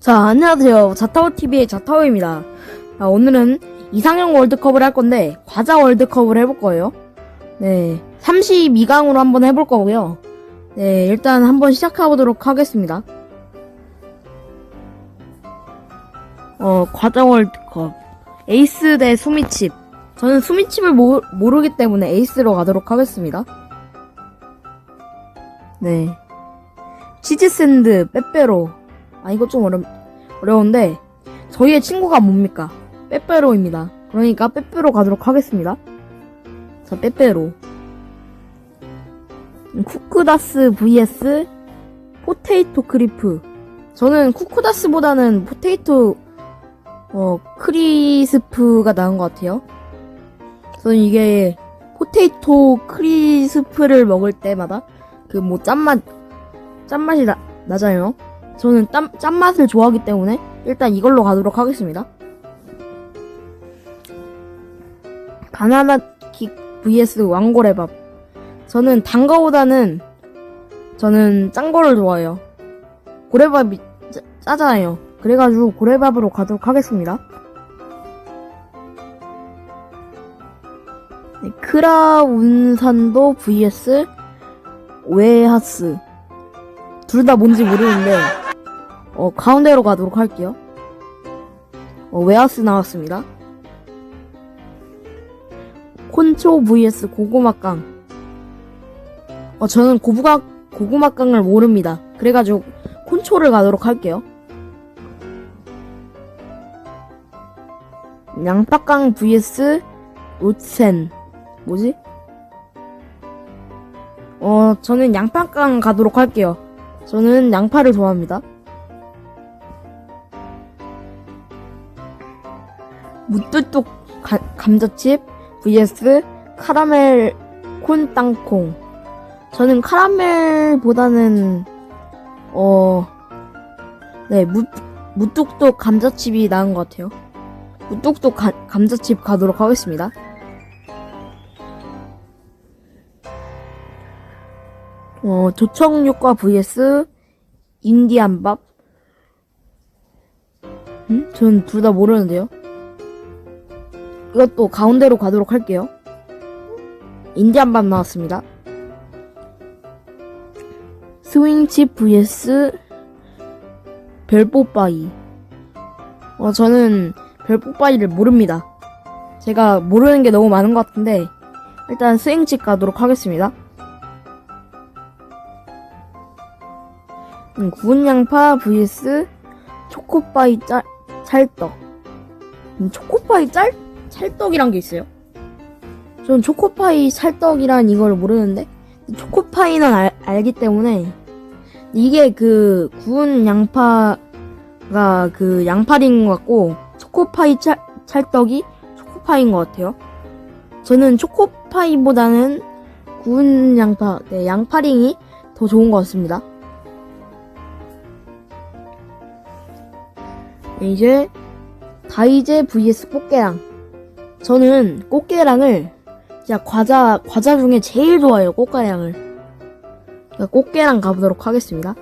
자, 안녕하세요. 자타오TV의 자타오입니다. 아, 오늘은 이상형 월드컵을 할 건데, 과자 월드컵을 해볼 거예요. 네. 32강으로 한번 해볼 거고요. 네, 일단 한번 시작해보도록 하겠습니다. 어, 과자 월드컵. 에이스 대 수미칩. 저는 수미칩을 모, 모르기 때문에 에이스로 가도록 하겠습니다. 네. 치즈샌드, 빼빼로. 아, 이거 좀 어렵, 어려운데, 저희의 친구가 뭡니까? 빼빼로입니다. 그러니까 빼빼로 가도록 하겠습니다. 자, 빼빼로. 쿠크다스 vs 포테이토 크리프. 저는 쿠크다스보다는 포테이토, 어, 크리스프가 나은 것 같아요. 저는 이게, 포테이토 크리스프를 먹을 때마다, 그 뭐 짠맛, 짠맛이 나, 나잖아요. 저는 짠, 짠맛을 좋아하기 때문에 일단 이걸로 가도록 하겠습니다. 바나나 킥 vs 왕고래밥. 저는 단 거보다는 저는 짠 거를 좋아해요. 고래밥이 짜, 짜잖아요. 그래가지고 고래밥으로 가도록 하겠습니다. 네, 크라운산도 vs 웨하스. 둘 다 뭔지 모르는데 어, 가운데로 가도록 할게요. 어, 웨하스 나왔습니다. 콘초 vs 고구마깡. 어, 저는 고구마, 고구마깡을 모릅니다. 그래가지고 콘초를 가도록 할게요. 양파깡 vs 노첸. 뭐지? 어, 저는 양파깡 가도록 할게요. 저는 양파를 좋아합니다. 무뚜뚝 가- 감자칩 vs 카라멜 콘 땅콩. 저는 카라멜보다는 어, 네, 무, 무뚝뚝 감자칩이 나은 것 같아요. 무뚝뚝 가- 감자칩 가도록 하겠습니다. 어, 조청육과 vs 인디안밥. 음? 전 둘 다 모르는데요. 이것도 가운데로 가도록 할게요. 인디안밥 나왔습니다. 스윙칩 vs 별뽀빠이. 어, 저는 별뽀빠이를 모릅니다. 제가 모르는 게 너무 많은 것 같은데, 일단 스윙칩 가도록 하겠습니다. 음, 구운 양파 vs 초코파이 짤, 찰떡. 음, 초코파이 짤, 찰떡이란 게 있어요. 전 초코파이 찰떡이란 이걸 모르는데, 초코파이는 알, 알기 때문에, 이게 그 구운 양파가 그 양파인 것 같고, 초코파이 찰, 찰떡이 초코파이인 것 같아요. 저는 초코파이보다는 구운 양파, 네, 양파링이 더 좋은 것 같습니다. 네, 이제 다이제 vs 꽃게랑 저는 꽃게랑을 진짜 과자 과자 중에 제일 좋아해요 꽃게랑을. 그러니까 꽃게랑 가보도록 하겠습니다.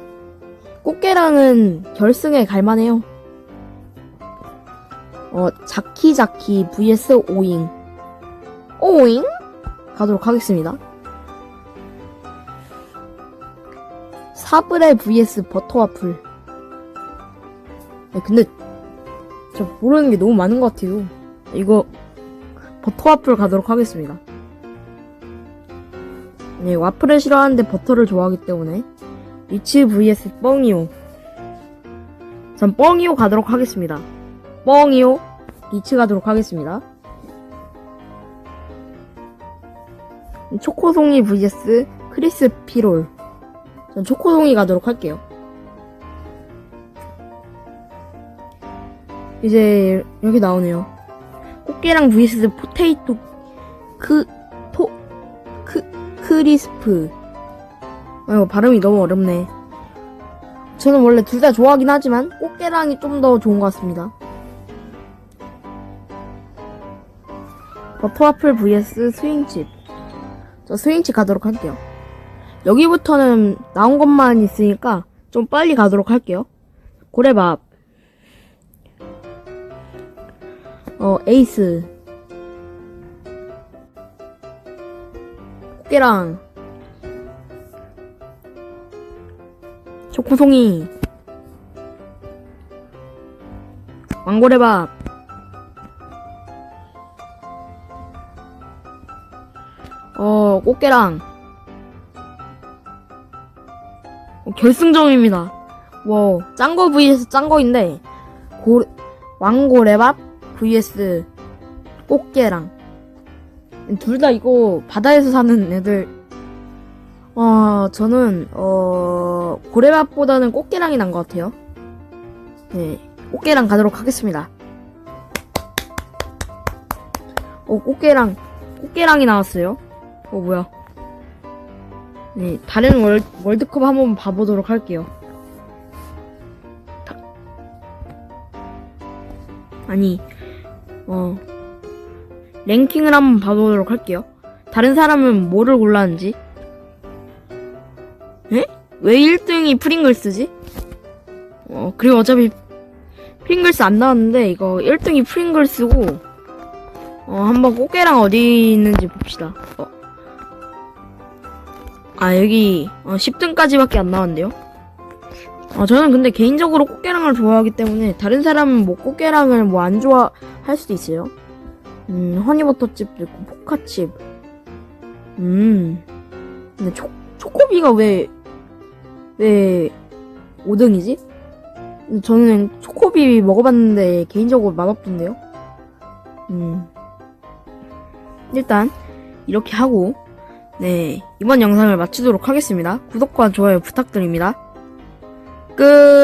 꽃게랑은 결승에 갈만해요. 어 자키자키 vs 오잉. 오잉? 가도록 하겠습니다. 사브레 vs 버터와플. 네, 근데 저 모르는 게 너무 많은 것 같아요. 이거 버터 와플 가도록 하겠습니다. 네, 와플을 싫어하는데 버터를 좋아하기 때문에 리치 vs 뻥이오. 전 뻥이오 가도록 하겠습니다. 뻥이오 리치 가도록 하겠습니다. 초코송이 vs 크리스 피롤. 전 초코송이 가도록 할게요. 이제 여기 나오네요. 꽃게랑 vs 포테이토 크, 토, 크, 크리스프. 아이고, 발음이 너무 어렵네. 저는 원래 둘 다 좋아하긴 하지만 꽃게랑이 좀 더 좋은 것 같습니다. 버터와플 vs 스윙칩. 저 스윙칩 가도록 할게요. 여기부터는 나온 것만 있으니까 좀 빨리 가도록 할게요. 고래밥. 어, 에이스. 꽃게랑, 초코송이, 왕고래밥, 어, 꽃게랑, 어, 결승점입니다. 와, 짱거 vs 짱거인데, 고, 왕고래밥 vs 꽃게랑. 둘 다 이거 바다에서 사는 애들. 어, 저는, 어, 고래밥보다는 꽃게랑이 난 것 같아요. 네, 꽃게랑 가도록 하겠습니다. 어, 꽃게랑, 꽃게랑이 나왔어요. 어, 뭐야. 네, 다른 월, 월드컵 한번 봐보도록 할게요. 다- 아니, 어, 랭킹을 한번 봐보도록 할게요. 다른 사람은 뭐를 골랐는지. 에? 왜 1등이 프링글스지? 어, 그리고 어차피 프링글스 안 나왔는데, 이거 1등이 프링글스고, 어, 한번 꽃게랑 어디 있는지 봅시다. 어. 아, 여기, 어, 10등까지밖에 안 나왔는데요? 어, 저는 근데 개인적으로 꽃게랑을 좋아하기 때문에, 다른 사람은 뭐 꽃게랑을 뭐 안 좋아할 수도 있어요. 음, 허니버터칩도 있고, 포카칩. 음. 근데 초, 초코비가 왜, 왜 5등이지? 저는 초코비 먹어봤는데 개인적으로 맛없던데요? 음. 일단, 이렇게 하고, 네, 이번 영상을 마치도록 하겠습니다. 구독과 좋아요 부탁드립니다. 哥。